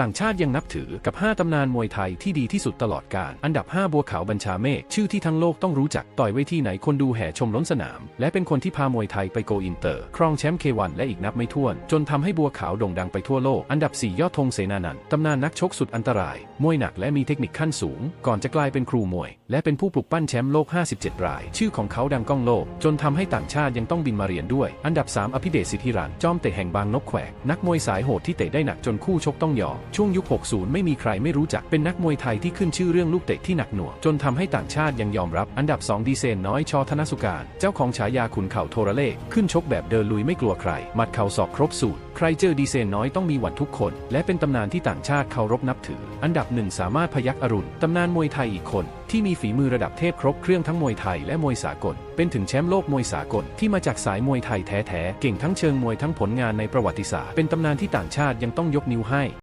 ต่างชาติยังนับถือกับ 5 ตำนานมวยไทยที่ดีที่สุดตลอดกาล อันดับ 5 บัวขาวบัญชาเมฆ ชื่อที่ทั้งโลกต้องรู้จัก ต่อยไว้ที่ไหนคนดูแห่ชมล้นสนาม และเป็นคนที่พามวยไทยไปโกอินเตอร์ ครองแชมป์เควันและอีกนับไม่ถ้วน จนทำให้บัวขาวโด่งดังไปทั่วโลก อันดับ 4 ยอดธงเสนานันตำนานนักชกสุดอันตราย มวยหนักและมีเทคนิคขั้นสูง ก่อนจะกลายเป็นครูมวย และเป็นผู้ปลุกปั้นแชมป์โลก 57 ราย ชื่อของเขาดังก้องโลก จนทำให้ต่างชาติยังต้องบินมาเรียนด้วย อันดับ 3 อภิเดชสิทธิรันจอมเตะแห่งบางนกแขวกนักมวยสายโหดที่เตะได้หนักจนคู่ชกต้องยอมช่วงยุค 60 ไม่มีใครไม่รู้จักเป็นนักมวยไทยที่ขึ้นชื่อเรื่องลูกเตะที่หนักหน่วงจนทำให้ต่างชาติยังยอมรับ อันดับ 2 ดีเซนน้อยชอธนสุการ เจ้าของฉายาขุนเข่าโทรเลข ขึ้นชกแบบเดินลุยไม่กลัวใครหมัดเข่าศอกครบสูตร ใครเจอดีเซนน้อยต้องมีหวัดทุกคน และเป็นตำนานที่ต่างชาติเคารพนับถือ อันดับหนึ่งสามารถพยักอรุณตำนานมวยไทยอีกคน ที่มีฝีมือระดับเทพครบเครื่องทั้งมวยไทยและมวยสากล เป็นถึงแชมป์โลกมวยสากลที่มาจากสายมวยไทยแท้ๆเก่งทั้งเชิงมวยทั้งผลงานในประวัติศาสตร์เป็นตำนานที่ต่างชาติยังต้องยกนิ้วให้